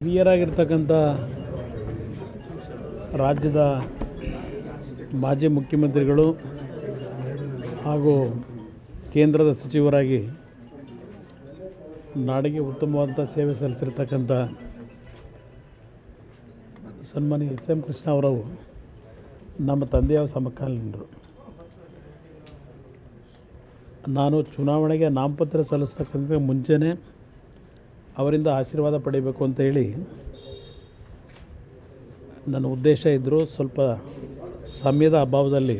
ಹಿರಿಯರಾಗಿರ್ತಕ್ಕಂಥ ರಾಜ್ಯದ ಮಾಜಿ ಮುಖ್ಯಮಂತ್ರಿಗಳು ಹಾಗೂ ಕೇಂದ್ರದ ಸಚಿವರಾಗಿ ನಾಡಿಗೆ ಉತ್ತಮವಾದಂಥ ಸೇವೆ ಸಲ್ಲಿಸಿರ್ತಕ್ಕಂಥ ಸನ್ಮಾನಿ ಎಸ್ ಎಂ ಕೃಷ್ಣ ಅವರು ನಮ್ಮ ತಂದೆಯ ಸಮಕಾಲೀನರು. ನಾನು ಚುನಾವಣೆಗೆ ನಾಮಪತ್ರ ಸಲ್ಲಿಸ್ತಕ್ಕಂಥ ಮುಂಚೆನೇ ಅವರಿಂದ ಆಶೀರ್ವಾದ ಪಡಿಬೇಕು ಅಂತ ಹೇಳಿ ನನ್ನ ಉದ್ದೇಶ ಇದ್ದರೂ ಸ್ವಲ್ಪ ಸಮಯದ ಅಭಾವದಲ್ಲಿ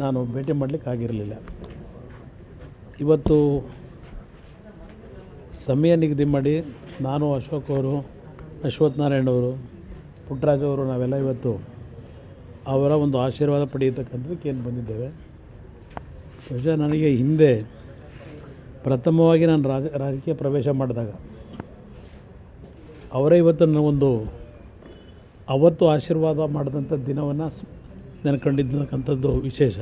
ನಾನು ಭೇಟಿ ಮಾಡಲಿಕ್ಕೆ ಆಗಿರಲಿಲ್ಲ. ಇವತ್ತು ಸಮಯ ನಿಗದಿ ಮಾಡಿ ನಾನು ಅಶೋಕ್ ಅವರು, ಅಶ್ವಥ್ ನಾರಾಯಣ್ ಅವರು, ಪುಟ್ಟರಾಜ್ ಅವರು ನಾವೆಲ್ಲ ಇವತ್ತು ಅವರ ಒಂದು ಆಶೀರ್ವಾದ ಪಡೆಯತಕ್ಕಂಥದ್ದಕ್ಕೇನು ಬಂದಿದ್ದೇವೆ? ಬಹುಶಃ ನನಗೆ ಹಿಂದೆ ಪ್ರಥಮವಾಗಿ ನಾನು ರಾಜ, ರಾಜಕೀಯ ಪ್ರವೇಶ ಮಾಡಿದಾಗ ಅವರೇ ಇವತ್ತು ನನ್ನ ಒಂದು ಅವತ್ತು ಆಶೀರ್ವಾದ ಮಾಡಿದಂಥ ದಿನವನ್ನು ನೆನ್ಕೊಂಡಿದ್ದಕ್ಕಂಥದ್ದು ವಿಶೇಷ.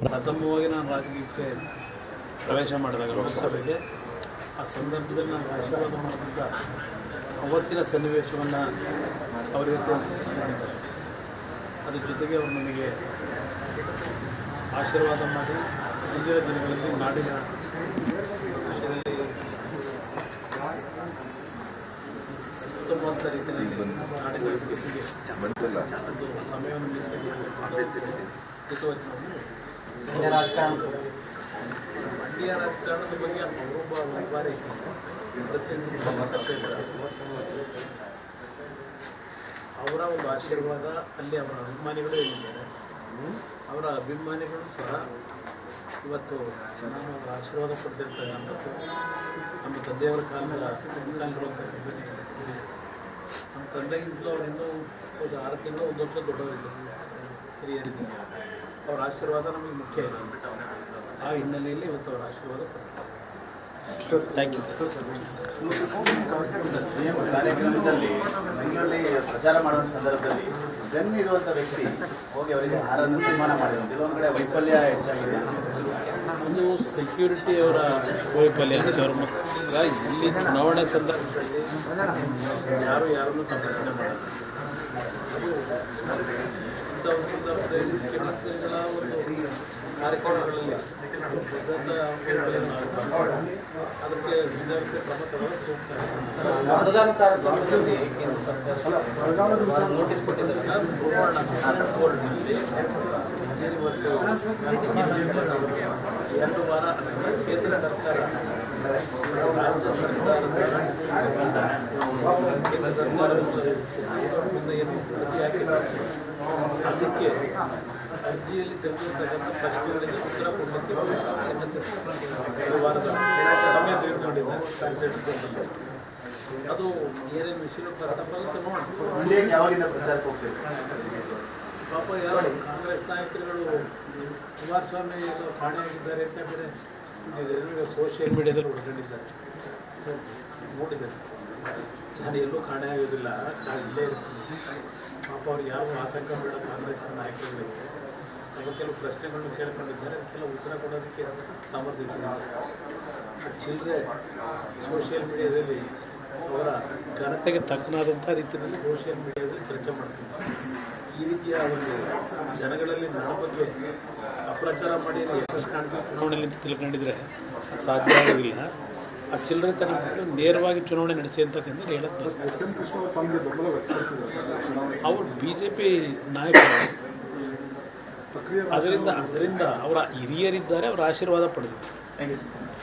ಪ್ರಥಮವಾಗಿ ನಾನು ರಾಜಕೀಯಕ್ಕೆ ಪ್ರವೇಶ ಮಾಡಿದಾಗ ಲೋಕಸಭೆಗೆ, ಆ ಸಂದರ್ಭದಲ್ಲಿ ನಾನು ಆಶೀರ್ವಾದ ಮಾಡಿದಂಥ ಅವತ್ತಿನ ಸನ್ನಿವೇಶವನ್ನು ಅವರ ಜೊತೆ ನೆನೆಸ್ಕೊಂಡಿದ್ದಾರೆ ಅದ್ರ ಜೊತೆಗೆ ಅವರು ನನಗೆ ಆಶೀರ್ವಾದ ಮಾಡಿ ಮುಂದಿನ ದಿನಗಳಲ್ಲಿ ನಾಡಿನ ರೀತಿಯಲ್ಲಿ ಮಂಡ್ಯ ರಾಜಕಾರಣದ ಬಗ್ಗೆ. ಅವರ ಒಂದು ಆಶೀರ್ವಾದ ಅಲ್ಲಿ ಅವರ ಅಭಿಮಾನಿಗಳು ಏನಿದ್ದಾರೆ ಅವರ ಅಭಿಮಾನಿಗಳು ಸಹ ಇವತ್ತು ನಾನು ಅವರ ಆಶೀರ್ವಾದ ಕೊಡ್ತಿರ್ತಾರೆ ನಮ್ಮ ತಂದೆಯವರ ಅಂತ ಇದ್ದೀನಿ. ನಮ್ಮ ತಂದೆಗಿಂತಲೂ ಅವ್ರು ಇನ್ನೂ ಒಂದು ಆರು ತಿಂಗಳು, ಒಂದು ವರ್ಷ ದೊಡ್ಡವರಿದ್ದಾರೆ ಹಿರಿಯರಿದ್ದಾರೆ ಅವರ ಆಶೀರ್ವಾದ ನಮಗೆ ಮುಖ್ಯ ಇದೆ. ಆ ಹಿನ್ನೆಲೆಯಲ್ಲಿ ಇವತ್ತು ಅವರ ಆಶೀರ್ವಾದ ಪಡ್ತಾರೆ ಥ್ಯಾಂಕ್ ಯು ಕಾರ್ಯಕ್ರಮದಲ್ಲಿ ಬೆಂಗಳೂರಲ್ಲಿ ಪ್ರಚಾರ ಮಾಡುವ ಸಂದರ್ಭದಲ್ಲಿ ಜನ್ ಇರುವಂಥ ವ್ಯಕ್ತಿ ಹೋಗಿ ಅವರಿಗೆ ಹಾರನ್ನು ಸನ್ಮಾನ ಮಾಡಿರುವಂಥ ಇದೊಂದು ಕಡೆ ವೈಫಲ್ಯ ಹೆಚ್ಚಾಗಿದೆ. ಒಂದು ಸೆಕ್ಯೂರಿಟಿ ಅವರ ವೈಫಲ್ಯ. ಇಲ್ಲಿ ಚುನಾವಣೆ ಸಂದರ್ಭದಲ್ಲಿ ಯಾರು ಯಾರನ್ನು ತಪಾಸಣೆ ಮಾಡಲ್ಲ. ಸಂದರ್ಭದಲ್ಲಿ ಒಂದು ಕಾರ್ಯಕ್ರಮಗಳಲ್ಲಿ. ಅದಕ್ಕೆ ಮುಂಜಾಗ್ರತೆ ಕ್ರಮ ತಗೊಳ್ಳೋದು ಸೂಕ್ತ ಮತದಾನ ತಾರತಮ್ಯದಲ್ಲಿ ಕೇಂದ್ರ ಸರ್ಕಾರ ನೋಟಿಸ್ ಕೊಟ್ಟಿದ್ದಾರೆ ಸರ್, ನೋಡೋಣ. ಸುಪ್ರೀಂ ಕೋರ್ಟ್ನಲ್ಲಿ ಇವತ್ತು ಎರಡು ವಾರ ಕೇಂದ್ರ ಸರ್ಕಾರ ರಾಜ್ಯ ಸರ್ಕಾರದ ಕೇಂದ್ರ ಸರ್ಕಾರದ ಮುಂದೆ ಏನು ಅರ್ಜಿ ಹಾಕಿದ್ದಾರೆ ಅದಕ್ಕೆ ಅರ್ಜಿಯಲ್ಲಿ ತೆಗೆದಿರ್ತಕ್ಕಂಥ ಪ್ರಶ್ನೆಗಳಿಗೆ ಉತ್ತರ ಕೊಡಲಿಕ್ಕೆ ಎರಡು ವಾರದ ಸಮಯ ತೆಗೆದುಕೊಂಡಿದ್ದೆ ಅದು ಏನೇನು ವಿಷಯ ಪ್ರಸ್ತಾಪ ನೋಡಿ ಪಾಪ ಯಾರು ಕಾಂಗ್ರೆಸ್ ನಾಯಕರುಗಳು ಕುಮಾರಸ್ವಾಮಿ ಎಲ್ಲ ಕಾಣೆಯಾಗಿದ್ದಾರೆ ಅಂತ ಈಗ ಸೋಷಿಯಲ್ ಮೀಡಿಯಾದಲ್ಲಿ ಹೊಡ್ಕೊಂಡಿದ್ದಾರೆ ನೋಡಿದ್ದಾರೆ ನಾನು ಎಲ್ಲೂ ಕಾಣೆಯಾಗೋದಿಲ್ಲ ನಾನು ಇಲ್ಲೇ ಇರ್ತೀನಿ ಪಾಪ ಅವ್ರು ಯಾರು ಆತಂಕ ಬೇಡ ಕಾಂಗ್ರೆಸ್ ನಾಯಕರುಗಳಿಗೆ ಕೆಲವು ಪ್ರಶ್ನೆಗಳನ್ನು ಕೇಳ್ಕೊಂಡಿದ್ದಾರೆ. ಕೆಲವು ಉತ್ತರ ಕೊಡೋದಕ್ಕೆ ಸಾಮರ್ಥ್ಯ ಚಿಲ್ಲರೆ ಸೋಷಿಯಲ್ ಮೀಡಿಯಾದಲ್ಲಿ ಅವರ ಘನತೆಗೆ ತಕ್ಕನಾದಂಥ ರೀತಿಯಲ್ಲಿ ಸೋಷಿಯಲ್ ಮೀಡಿಯಾದಲ್ಲಿ ಚರ್ಚೆ ಮಾಡ್ತಿದ್ದಾರೆ. ಈ ರೀತಿಯ ಒಂದು ಜನಗಳಲ್ಲಿ ನನ್ನ ಬಗ್ಗೆ ಅಪ್ರಚಾರ ಮಾಡಿ ಯಶಸ್ಸು ಕಾಣ್ತೀವಿ ಚುನಾವಣೆಯಲ್ಲಿ ಅಂತ ತಿಳ್ಕೊಂಡಿದ್ರೆ ಸಾಧ್ಯ ಆಗೋದಿಲ್ಲ. ಆ ಚಿಲ್ಲರೆ ತನ್ನ ನೇರವಾಗಿ ಚುನಾವಣೆ ನಡೆಸಿ ಅಂತಕ್ಕಂಥ ಹೇಳಕ್ಕೆ ಅವರು ಬಿ ಜೆ ಪಿ ನಾಯಕರು ಅದರಿಂದ ಅದರಿಂದ ಅವರ ಹಿರಿಯರಿದ್ದಾರೆ ಅವರ ಆಶೀರ್ವಾದ ಪಡೆದಿದ್ದಾರೆ.